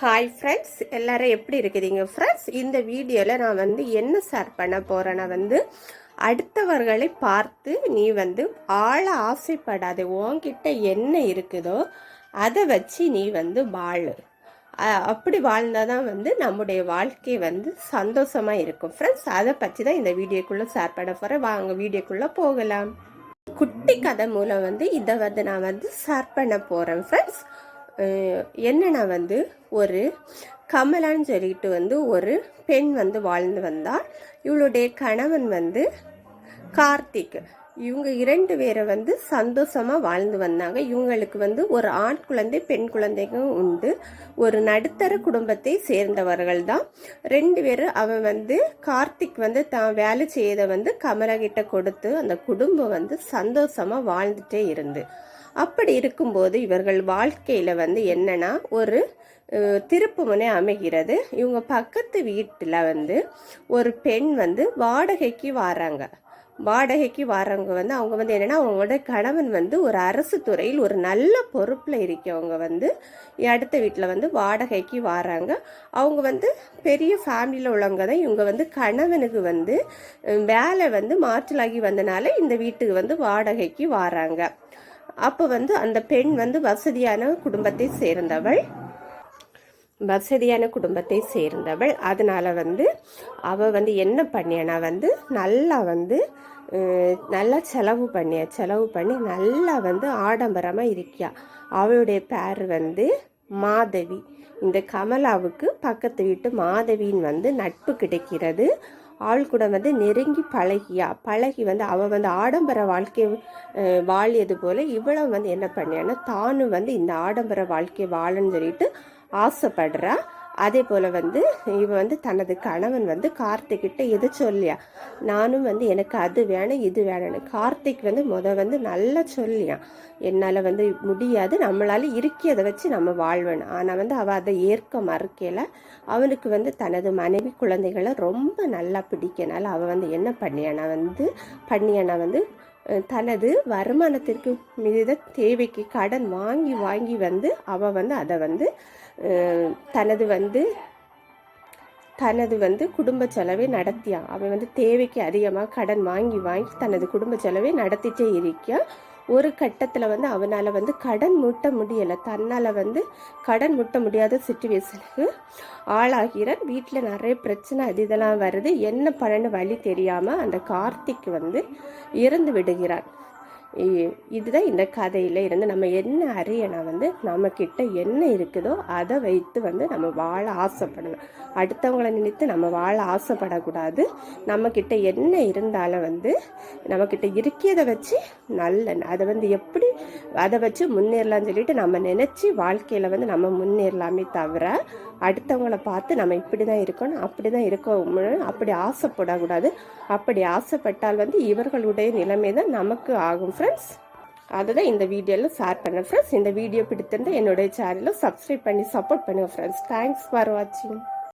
Hi friends எல்லாரும் எப்படி இருக்கிறீங்க? ஃப்ரெண்ட்ஸ் இந்த வீடியோவில் நான் வந்து என்ன ஷேர் பண்ண போகிறேன்னா வந்து அடுத்தவர்களை பார்த்து நீ வந்து ஆள ஆசைப்படாத உன்கிட்ட என்ன இருக்குதோ அதை வச்சு நீ வந்து வாழு. அப்படி வாழ்ந்தால் தான் வந்து நம்முடைய வாழ்க்கை வந்து சந்தோஷமாக இருக்கும். ஃப்ரெண்ட்ஸ் அதை பற்றி தான் இந்த வீடியோக்குள்ளே ஷேர் பண்ண போகிறேன் வாங்க வீடியோக்குள்ளே போகலாம். குட்டி கதை மூலம் வந்து இதை வந்து நான் வந்து ஷேர் பண்ண போகிறேன் ஃப்ரெண்ட்ஸ் என்னென்னா வந்து ஒரு கமலான்னு சொல்லிட்டு வந்து ஒரு பெண் வந்து வாழ்ந்து வந்தால் இவளுடைய கணவன் வந்து கார்த்திக். இவங்க இரண்டு பேரை வந்து சந்தோஷமாக வாழ்ந்து வந்தாங்க. இவங்களுக்கு வந்து ஒரு ஆண் குழந்தை பெண் குழந்தைகளும் உண்டு. ஒரு நடுத்தர குடும்பத்தை சேர்ந்தவர்கள் தான். ரெண்டு பேரும் அவன் வந்து கார்த்திக் வந்து தான் வேலை செய்யதை வந்து கமலகிட்ட கொடுத்து அந்த குடும்பம் வந்து சந்தோஷமாக வாழ்ந்துட்டே இருந்து. அப்படி இருக்கும்போது இவர்கள் வாழ்க்கையில் வந்து என்னன்னா ஒரு திருப்பு திருப்புமுனை அமைகிறது. இவங்க பக்கத்து வீட்டில் வந்து ஒரு பெண் வந்து வாடகைக்கு வராங்க. வாடகைக்கு வரவங்க வந்து அவங்க வந்து என்னன்னா அவங்களோட கணவன் வந்து ஒரு அரசு துறையில் ஒரு நல்ல பொறுப்பில் இருக்கவங்க வந்து அடுத்த வீட்டில் வந்து வாடகைக்கு வராங்க. அவங்க வந்து பெரிய ஃபேமிலியில் உள்ளவங்க தான். இவங்க வந்து கணவனுக்கு வந்து வேலை வந்து மாற்றலாகி வந்தனால இந்த வீட்டுக்கு வந்து வாடகைக்கு வராங்க. அப்போ வந்து அந்த பெண் வந்து வசதியான குடும்பத்தை சேர்ந்தவள். வசதியான குடும்பத்தை சேர்ந்தவள். அதனால் வந்து அவள் வந்து என்ன பண்ணியானா வந்து நல்லா வந்து நல்லா செலவு பண்ணியா செலவு பண்ணி நல்லா வந்து ஆடம்பரமாக இருக்கியா. அவளுடைய பேர் வந்து மாதவி. இந்த கமலாவுக்கு பக்கத்து வீட்டு மாதவியின் வந்து நட்பு கிடைக்கிறது. ஆள் கூட வந்து நெருங்கி பழகியா. பழகி வந்து அவள் வந்து ஆடம்பர வாழ்க்கை வாழியது போல் இவளும் வந்து என்ன பண்ணியான்னா தானும் வந்து இந்த ஆடம்பர வாழ்க்கை வாழன்னு சொல்லிட்டு ஆசைப்படுறா. அதே போல் வந்து இவ வந்து தனது கணவன் வந்து கார்த்திக்கிட்ட எது சொல்லியா? நானும் வந்து எனக்கு அது வேணும் இது வேணும்னு. கார்த்திக் வந்து முத வந்து நல்லா சொல்லியான் என்னால் வந்து முடியாது நம்மளால் இருக்கியதை வச்சு நம்ம வாழ்வேணும். ஆனால் வந்து அவள் அதை ஏற்க மறுக்கல. அவனுக்கு வந்து தனது மனைவி குழந்தைகளை ரொம்ப நல்லா பிடிக்கனால அவள் வந்து என்ன பண்ணியானா வந்து பண்ணியானா வந்து தனது வருமானத்திற்கு மீத தேவைக்கு கடன் வாங்கி வாங்கி வந்து அவள் வந்து அதை வந்து தனது வந்து தனது வந்து குடும்ப செலவை நடத்தியான் அவன் வந்து தேவைக்கு அதிகமாக கடன் வாங்கி வாங்கி தனது குடும்ப செலவை நடத்திட்டே இருக்கான் ஒரு கட்டத்தில் வந்து அவனால் வந்து கடன் முட்ட முடியலை. தன்னால் வந்து கடன் முட்ட முடியாத சுச்சுவேஷனுக்கு ஆளாகிறார் வீட்டில் நிறைய பிரச்சனை அது இதெல்லாம் வருது. என்ன பண்ணனு வழி தெரியாமல் அந்த கார்த்திக் வந்து இறந்து விடுகிறார் இதுதான் இந்த கதையில் இருந்து நம்ம என்ன அறியனா வந்து நம்மக்கிட்ட என்ன இருக்குதோ அதை வைத்து வந்து நம்ம வாழ ஆசைப்படணும். அடுத்தவங்களை நினைத்து நம்ம வாழ ஆசைப்படக்கூடாது. நம்மக்கிட்ட என்ன இருந்தாலும் வந்து நம்மக்கிட்ட இருக்கிறதை இருக்கிறத வச்சு நல்ல அதை வந்து எப்படி அதை வச்சு முன்னேறலாம்னு சொல்லிட்டு நம்ம நினச்சி வாழ்க்கையில் வந்து நம்ம முன்னேறலாமே தவிர அடுத்தவங்கள பார்த்து நம்ம இப்படி தான் இருக்கணும் அப்படி தான் இருக்கணும் அப்படி ஆசைப்படக்கூடாது. அப்படி ஆசைப்பட்டால் வந்து இவர்களுடைய நிலைமை தான் நமக்கு ஆகும் ஃப்ரெண்ட்ஸ் அதுதான் இந்த வீடியோவில் ஷேர் பண்ணேன் ஃப்ரெண்ட்ஸ் இந்த வீடியோ பிடித்திருந்தால் என்னுடைய சேனலை சப்ஸ்கிரைப் பண்ணி சப்போர்ட் பண்ணுங்கள் ஃப்ரெண்ட்ஸ் தேங்க்ஸ் ஃபார் வாட்சிங்